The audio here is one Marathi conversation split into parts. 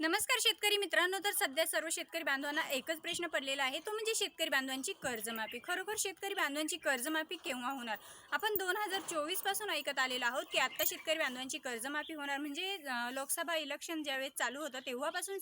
नमस्कार शेतकरी मित्रांनो तर सध्या सर्व शेतकरी बांधवांना एकच प्रश्न पडलेला आहे. तो म्हणजे शेतकरी बांधवांची कर्जमाफी. खरोखर शेतकरी बांधवांची कर्जमाफी केव्हा होणार? आपण दोन हजार चोवीसपासून ऐकत आलेलो आहोत की आत्ता शेतकरी बांधवांची कर्जमाफी होणार म्हणजे लोकसभा इलेक्शन ज्यावेळेस चालू होतं तेव्हापासून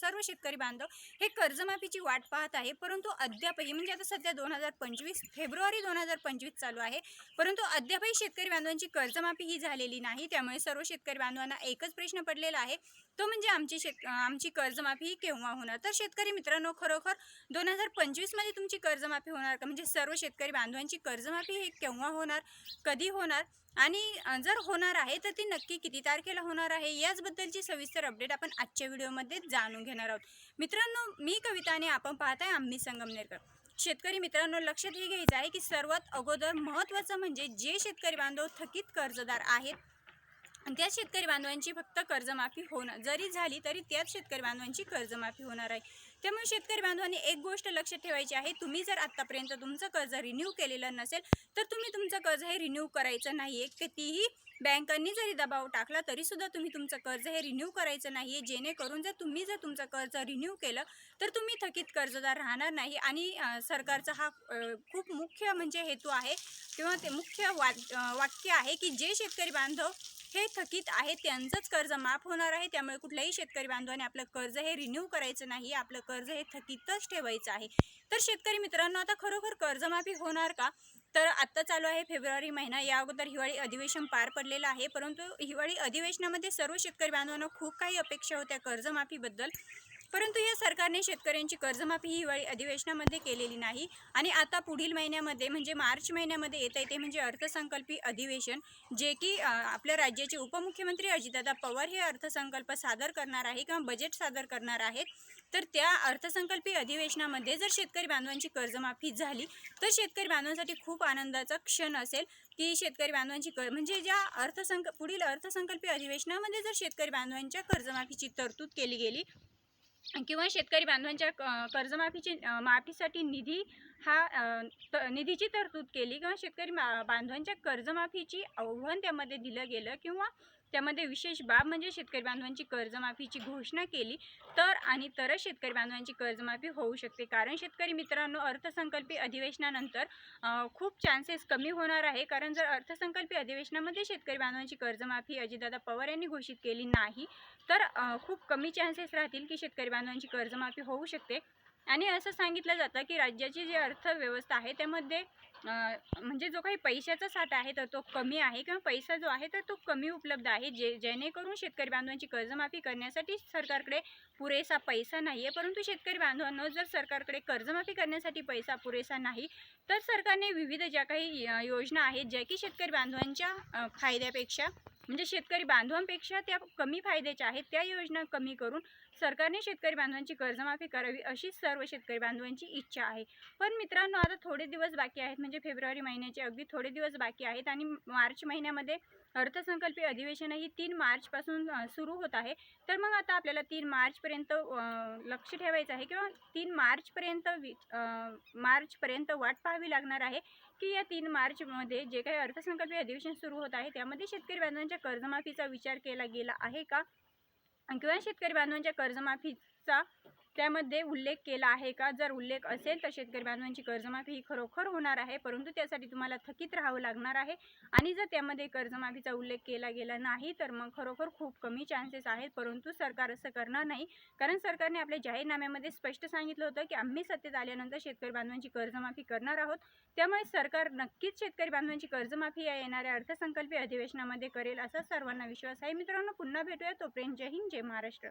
सर्व शेतकरी बांधव हे कर्जमाफीची वाट पाहत आहे. परंतु अद्यापही म्हणजे आता सध्या दोन हजार पंचवीस फेब्रुवारी दोन हजार पंचवीस चालू आहे. परंतु अद्यापही शेतकरी बांधवांची कर्जमाफी ही झालेली नाही. त्यामुळे सर्व शेतकरी बांधवांना एकच प्रश्न पडलेला आहे. तो म्हणजे आमची शेत आमची कर्जमाफी ही केव्हा होणार? तर शेतकरी मित्रांनो खरोखर दोन हजार पंचवीसमध्ये तुमची कर्जमाफी होणार का? म्हणजे सर्व शेतकरी बांधवांची कर्जमाफी हे केव्हा होणार? कधी होणार? आणि जर होणार आहे तर ती नक्की किती तारखेला होणार आहे? याचबद्दलची सविस्तर अपडेट आपण आजच्या व्हिडिओमध्ये जाणून घेणार आहोत. मित्रांनो मी कविता आणि आपण पाहताय आम्ही संगमनेरकर. शेतकरी मित्रांनो लक्षात हे घ्यायचं आहे की सर्वात अगोदर महत्त्वाचं म्हणजे जे शेतकरी बांधव थकीत कर्जदार आहेत त्या शेतकरी बांधवांची फक्त कर्जमाफी होणार जरी झाली तरी त्याच शेतकरी बांधवांची कर्जमाफी होणार आहे. त्यामुळे शेतकरी बांधवांनी एक गोष्ट लक्षात ठेवायची आहे तुम्ही जर आत्तापर्यंत तुमचं कर्ज रिन्यू केलेलं नसेल तर तुम्ही तुमचं कर्ज हे रिन्यू करायचं नाही आहे कितीही बँकांनी जरी दबाव टाकला तरीसुद्धा तुम्ही तुमचं कर्ज हे रिन्यू करायचं नाही आहे जेणेकरून जर तुम्ही जर तुमचं कर्ज रिन्यू केलं तर तुम्ही थकीत कर्जदार राहणार नाही. आणि सरकारचा हा खूप मुख्य म्हणजे हेतू आहे किंवा ते मुख्य वा वाक्य आहे की जे शेतकरी बांधव हे थकीत आहे त्यांचंच कर्ज माफ होणार आहे. त्यामुळे कुठल्याही शेतकरी बांधवाने आपलं कर्ज हे रिन्यू करायचं नाही आपलं कर्ज हे थकीतच ठेवायचं आहे. तर शेतकरी मित्रांनो आता खरोखर कर्जमाफी होणार का? तर आत्ता चालू आहे फेब्रुवारी महिना. या अगोदर हिवाळी अधिवेशन पार पडलेलं आहे. परंतु हिवाळी अधिवेशनामध्ये सर्व शेतकरी बांधवांना खूप काही अपेक्षा होत्या कर्जमाफीबद्दल. परंतु या सरकारने शेतकऱ्यांची कर्जमाफी ही हिवाळी अधिवेशनामध्ये केलेली नाही. आणि आता पुढील महिन्यामध्ये म्हणजे मार्च महिन्यामध्ये येत आहे ते म्हणजे अर्थसंकल्पी अधिवेशन जे की आपल्या राज्याचे उपमुख्यमंत्री अजितदादा पवार हे अर्थसंकल्प सादर करणार आहे किंवा बजेट सादर करणार आहेत. तर त्या अर्थसंकल्पीय अधिवेशनामध्ये जर शेतकरी बांधवांची कर्जमाफी झाली तर शेतकरी बांधवांसाठी खूप आनंदाचा क्षण असेल की शेतकरी बांधवांची कर म्हणजे ज्या अर्थसंक पुढील अर्थसंकल्पीय अधिवेशनामध्ये जर शेतकरी बांधवांच्या कर्जमाफीची तरतूद केली गेली किंवा शेतकरी बांधवांच्या क- कर्जमाफीची माफीसाठी निधी हा त- निधीची तरतूद केली किंवा शेतकरी मा- बांधवांच्या कर्जमाफीची आव्हान त्यामध्ये दिलं गेलं किंवा त्यामध्ये विशेष बाब म्हणजे शेतकरी बांधवांची कर्जमाफीची घोषणा केली तर आणि तरच शेतकरी बांधवांची कर्जमाफी होऊ शकते. कारण शेतकरी मित्रांनो अर्थसंकल्पीय अधिवेशनानंतर खूप चान्सेस कमी होणार आहे. कारण जर अर्थसंकल्पीय अधिवेशनामध्ये शेतकरी बांधवांची कर्जमाफी अजितदादा पवार यांनी घोषित केली नाही तर खूप कमी चान्सेस राहतील की शेतकरी बांधवांची कर्जमाफी होऊ शकते. आणि असं सांगितलं जातं की राज्याची जी अर्थव्यवस्था आहे त्यामध्ये म्हणजे जो काही पैशाचा साठा आहे तर तो कमी आहे किंवा पैसा जो आहे तर तो कमी उपलब्ध आहे जे जेणेकरून शेतकरी बांधवांची कर्जमाफी करण्यासाठी सरकारकडे पुरेसा पैसा नाही आहे परंतु शेतकरी बांधवांनो जर सरकारकडे कर्जमाफी करण्यासाठी पैसा पुरेसा नाही तर सरकारने विविध ज्या काही योजना आहेत ज्या की शेतकरी बांधवांच्या फायद्यापेक्षा म्हणजे शेतकरी बांधवांपेक्षा त्या कमी फायद्याच्या आहेत त्या योजना कमी करून सरकारने शेतकरी बांधवांची कर्जमाफी करावी अशी सर्व शेतकरी बांधवांची इच्छा आहे. पण मित्रांनो आता थोडे दिवस बाकी आहेत म्हणजे फेब्रुवारी महिन्याचे अगदी थोडे दिवस बाकी आहेत आणि मार्च महिन्यामध्ये अर्थसंकल्पीय अधिवेशनही तीन मार्चपासून सुरू होत आहे. तर मग आता आपल्याला तीन मार्चपर्यंत लक्ष ठेवायचं आहे किंवा तीन मार्चपर्यंत वि मार्चपर्यंत वाट पाहावी लागणार आहे की या तीन मार्चमध्ये जे काही अर्थसंकल्पीय अधिवेशन सुरू होत आहे त्यामध्ये शेतकरी बांधवांच्या कर्जमाफीचा विचार केला गेला आहे का? किंवा शेतकरी बांधवांच्या कर्जमाफीचा त्यामध्ये उल्लेख केला आहे का? जर उल्लेख असेल तर शेतकरी बांधवांची कर्जमाफी ही खरोखर होणार आहे परंतु त्यासाठी तुम्हाला थकीत राहावं लागणार आहे. आणि जर त्यामध्ये कर्जमाफीचा उल्लेख केला गेला नाही तर मग खरोखर खूप कमी चान्सेस आहेत परंतु सरकार असं करणार नाही. कारण सरकारने आपल्या जाहीरनाम्यामध्ये स्पष्ट सांगितलं होतं की आम्ही सत्तेत आल्यानंतर शेतकरी बांधवांची कर्जमाफी करणार आहोत. त्यामुळे सरकार नक्कीच शेतकरी बांधवांची कर्जमाफी या येणाऱ्या अर्थसंकल्पीय अधिवेशनामध्ये करेल असा सर्वांना विश्वास आहे. मित्रांनो पुन्हा भेटूया. तोपर्यंत जय हिंद जय महाराष्ट्र.